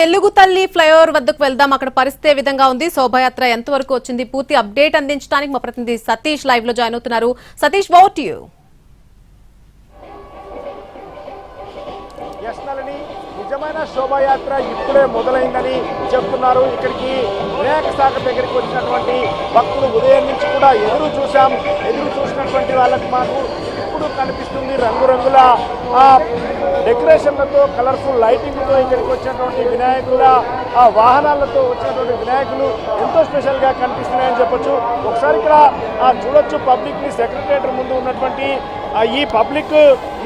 తెలుగు తల్లి ఫ్లైఓవర్ వద్దకు వెళ్దాం. అక్కడ పరిస్థితి ఏ విధంగా ఉంది? శోభయాత్ర ఎంతవరకు వచ్చింది? పూర్తి అప్డేట్ అందించడానికి మా ప్రతినిధి సతీష్ లైవ్లో జాయిన్ అవుతున్నారు. సతీష్ వాట్ యూ నిజమైన శోభాయాత్ర ఇప్పుడే మొదలైందని చెప్తున్నారు. ఇక్కడికి వినాయక సాగర్ దగ్గరికి వచ్చినటువంటి భక్తులు ఉదయం నుంచి కూడా ఎదురు చూసాం ఎదురు చూసినటువంటి వాళ్ళకి మాకు ఇప్పుడు కనిపిస్తుంది. రంగురంగుల ఆ, డెకరేషన్లతో కలర్ఫుల్ లైటింగ్తో ఇక్కడికి వచ్చినటువంటి వినాయకుల ఆ వాహనాలతో వచ్చినటువంటి వినాయకులు ఎంతో స్పెషల్గా కనిపిస్తున్నాయని చెప్పొచ్చు. ఒకసారి ఇక్కడ ఆ, చూడొచ్చు పబ్లిక్ని సెక్రటరేట్ ముందు ఉన్నటువంటి ఈ పబ్లిక్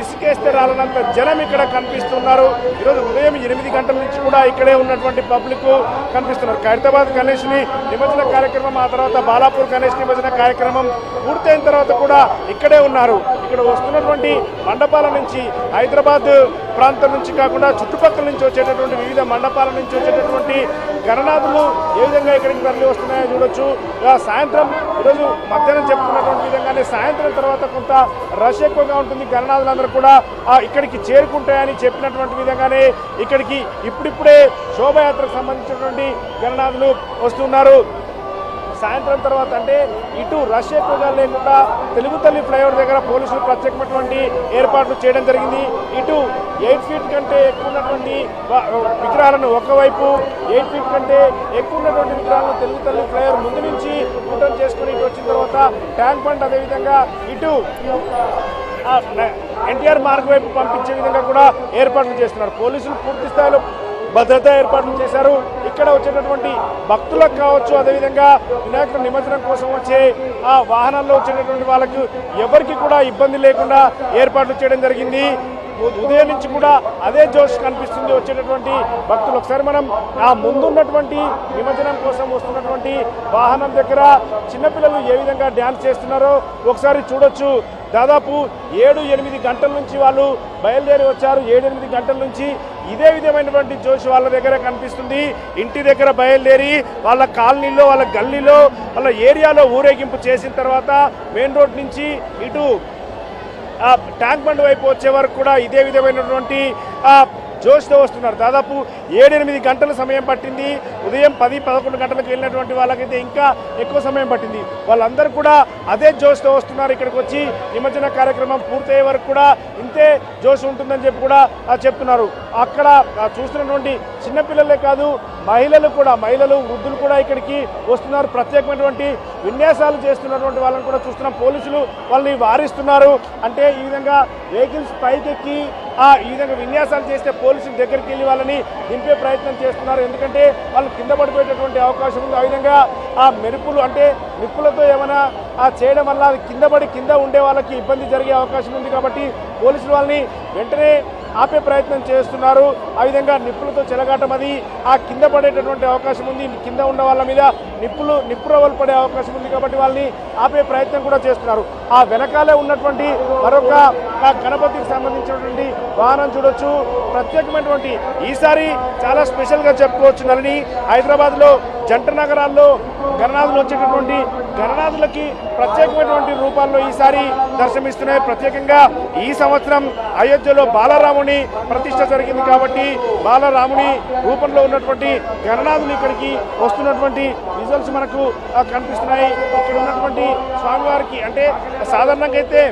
ఇసుకేస్తే రాలనంత జనం ఇక్కడ కనిపిస్తున్నారు. ఈరోజు ఉదయం ఎనిమిది గంటల నుంచి కూడా ఇక్కడే ఉన్నటువంటి పబ్లిక్ కనిపిస్తున్నారు. ఖైరతాబాద్ గణేష్ని నిమజ్జన కార్యక్రమం ఆ తర్వాత బాలాపూర్ గణేష్ నిమజ్జన కార్యక్రమం పూర్తయిన తర్వాత కూడా ఇక్కడే ఉన్నారు. ఇక్కడ వస్తున్నటువంటి మండపాల నుంచి హైదరాబాద్ ప్రాంతం నుంచి కాకుండా చుట్టుపక్కల నుంచి వచ్చేటటువంటి వివిధ మండపాల నుంచి వచ్చేటటువంటి గణనాథులు ఏ విధంగా ఇక్కడికి తరలి వస్తున్నాయో చూడొచ్చు సాయంత్రం ఈరోజు మధ్యాహ్నం చెప్పుకున్నటువంటి విధంగానే సాయంత్రం తర్వాత కొంత రష్ ఎక్కువగా ఉంటుంది. గణనాథులందరూ కూడా ఇక్కడికి చేరుకుంటాయని చెప్పినటువంటి విధంగానే ఇక్కడికి ఇప్పుడిప్పుడే శోభయాత్రకు సంబంధించినటువంటి గణనాథులు వస్తున్నారు. సాయంత్రం తర్వాత అంటే ఇటు రష్ ఎక్కువగా లేకుండా తెలుగు తల్లి ఫ్లైఓవర్ దగ్గర పోలీసులు ప్రత్యేకమైనటువంటి ఏర్పాట్లు చేయడం జరిగింది. ఇటు ఎయిట్ ఫీట్ కంటే ఎక్కువ ఉన్నటువంటి విగ్రహాలను ఒకవైపు ఎయిట్ ఫీట్ కంటే ఎక్కువ ఉన్నటువంటి విగ్రహాలను తెలుగు తల్లి ఫ్లైఓవర్ ముందు నుంచి కూటం చేసుకుని ఇటు వచ్చిన తర్వాత ట్యాంక్ బండ్ అదేవిధంగా ఇటు ఎన్టీఆర్ మార్గ్ వైపు పంపించే విధంగా కూడా ఏర్పాట్లు చేస్తున్నారు. పోలీసులు పూర్తి స్థాయిలో భద్రతా ఏర్పాట్లు చేశారు. ఇక్కడ వచ్చేటటువంటి భక్తులకు కావచ్చు అదేవిధంగా వినాయకుడు నిమజ్జనం కోసం వచ్చే ఆ వాహనాల్లో వచ్చేటటువంటి వాళ్ళకు ఎవరికి కూడా ఇబ్బంది లేకుండా ఏర్పాట్లు చేయడం జరిగింది. ఉదయం నుంచి కూడా అదే జోష్ కనిపిస్తుంది వచ్చేటటువంటి భక్తులు. ఒకసారి మనం ఆ ముందున్నటువంటి నిమజ్జనం కోసం వస్తున్నటువంటి వాహనం దగ్గర చిన్నపిల్లలు ఏ విధంగా డ్యాన్స్ చేస్తున్నారో ఒకసారి చూడొచ్చు. దాదాపు ఏడు ఎనిమిది గంటల నుంచి వాళ్ళు బయలుదేరి వచ్చారు. ఏడు ఎనిమిది గంటల నుంచి ఇదే విధమైనటువంటి జోష్ వాళ్ళ దగ్గర కనిపిస్తుంది. ఇంటి దగ్గర బయలుదేరి వాళ్ళ కాలనీలో వాళ్ళ గల్లీలో వాళ్ళ ఏరియాలో ఊరేగింపు చేసిన తర్వాత మెయిన్ రోడ్ నుంచి ఇటు ఆ ట్యాంక్ బండ్ వైపు వచ్చే వరకు కూడా ఇదే విధమైనటువంటి జోష్తో వస్తున్నారు. దాదాపు ఏడెనిమిది గంటల సమయం పట్టింది. ఉదయం పది పదకొండు గంటలకు వెళ్ళినటువంటి వాళ్ళకైతే ఇంకా ఎక్కువ సమయం పట్టింది. వాళ్ళందరూ కూడా అదే జోష్తో వస్తున్నారు. ఇక్కడికి వచ్చి నిమజ్జన కార్యక్రమం పూర్తయ్యే వరకు కూడా ఇంతే జోష్ ఉంటుందని చెప్పి కూడా చెప్తున్నారు. అక్కడ చూస్తున్నటువంటి చిన్నపిల్లలే కాదు మహిళలు కూడా మహిళలు వృద్ధులు కూడా ఇక్కడికి వస్తున్నారు. ప్రత్యేకమైనటువంటి విన్యాసాలు చేస్తున్నటువంటి వాళ్ళని కూడా చూస్తున్నాం పోలీసులు వాళ్ళని వారిస్తున్నారు. అంటే ఈ విధంగా వెహికల్స్ పైకెక్కి ఆ ఈ విధంగా విన్యాసాలు చేస్తే పోలీసుల దగ్గరికి వెళ్ళి వాళ్ళని దింపే ప్రయత్నం చేస్తున్నారు. ఎందుకంటే వాళ్ళు కింద పడిపోయేటటువంటి అవకాశం ఉంది. ఆ విధంగా ఆ మెరుపులు అంటే నిప్పులతో ఏమైనా ఆ చేయడం వల్ల అది కింద పడి కింద ఉండే వాళ్ళకి ఇబ్బంది జరిగే అవకాశం ఉంది కాబట్టి పోలీసులు వాళ్ళని వెంటనే ఆపే ప్రయత్నం చేస్తున్నారు. ఆ విధంగా నిప్పులతో చెలగాటం అది. ఆ కింద పడేటటువంటి అవకాశం ఉంది. కింద ఉన్న వాళ్ళ మీద నిప్పులు నిప్పు రవ్వలు పడే అవకాశం ఉంది కాబట్టి వాళ్ళని ఆపే ప్రయత్నం కూడా చేస్తున్నారు. ఆ వెనకాలే ఉన్నటువంటి మరొక గణపతికి సంబంధించినటువంటి వాహనం చూడొచ్చు. ప్రత్యేకమైనటువంటి ఈసారి చాలా స్పెషల్గా చెప్పుకోవచ్చు నలిని హైదరాబాద్లో జంట నగరాల్లో గణనాథులు వచ్చేటటువంటి గణనాథులకి ప్రత్యేకమైనటువంటి రూపాల్లో ఈసారి దర్శనమిస్తున్నాయి. ప్రత్యేకంగా ఈ సంవత్సరం అయోధ్యలో బాలరాముని ప్రతిష్ట జరిగింది కాబట్టి బాలరాముని రూపంలో ఉన్నటువంటి గణనాథులు ఇక్కడికి వస్తున్నటువంటి రిజల్ట్స్ మనకు కనిపిస్తున్నాయి. ఇక్కడ ఉన్నటువంటి స్వామివారికి అంటే సాధారణంగా అయితే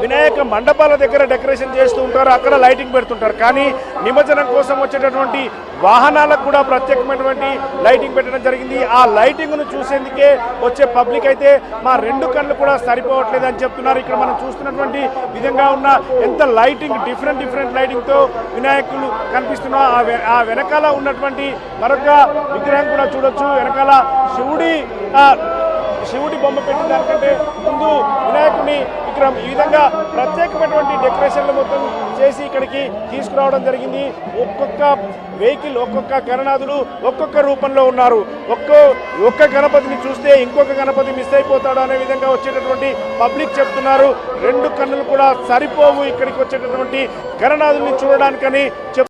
వినాయక మండపాల దగ్గర డెకరేషన్ చేస్తూ ఉంటారు అక్కడ లైటింగ్ పెడుతుంటారు. కానీ నిమజ్జనం కోసం వచ్చేటటువంటి వాహనాలకు కూడా ప్రత్యేకమైనటువంటి లైటింగ్ పెట్టడం జరిగింది. ఆ లైటింగ్ను చూసేందుకే వచ్చే పబ్లిక్ అయితే మా రెండు కళ్ళు కూడా సరిపోవట్లేదు అని చెప్తున్నారు. ఇక్కడ మనం చూస్తున్నటువంటి విధంగా ఉన్న ఎంత లైటింగ్ డిఫరెంట్ డిఫరెంట్ లైటింగ్తో వినాయకులు కనిపిస్తున్నా ఆ ఆ వెనకాల ఉన్నటువంటి మరొక విగ్రహం కూడా చూడొచ్చు. వెనకాల శివుడి ఆ, శివుడి బొమ్మ పెట్టిన దానికంటే ముందు వినాయకుడిని విగ్రహం ఈ విధంగా ప్రత్యేకమైనటువంటి డెకరేషన్లు మొత్తం చేసి ఇక్కడికి తీసుకురావడం జరిగింది. ఒక్కొక్క వెహికల్ ఒక్కొక్క గణనాథులు ఒక్కొక్క రూపంలో ఉన్నారు. ఒక్కో ఒక్క గణపతిని చూస్తే ఇంకొక గణపతి మిస్ అయిపోతాడు అనే విధంగా వచ్చేటటువంటి పబ్లిక్ చెప్తున్నారు. రెండు కన్నులు కూడా సరిపోవు ఇక్కడికి వచ్చేటటువంటి గణనాథుల్ని చూడడానికని చెప్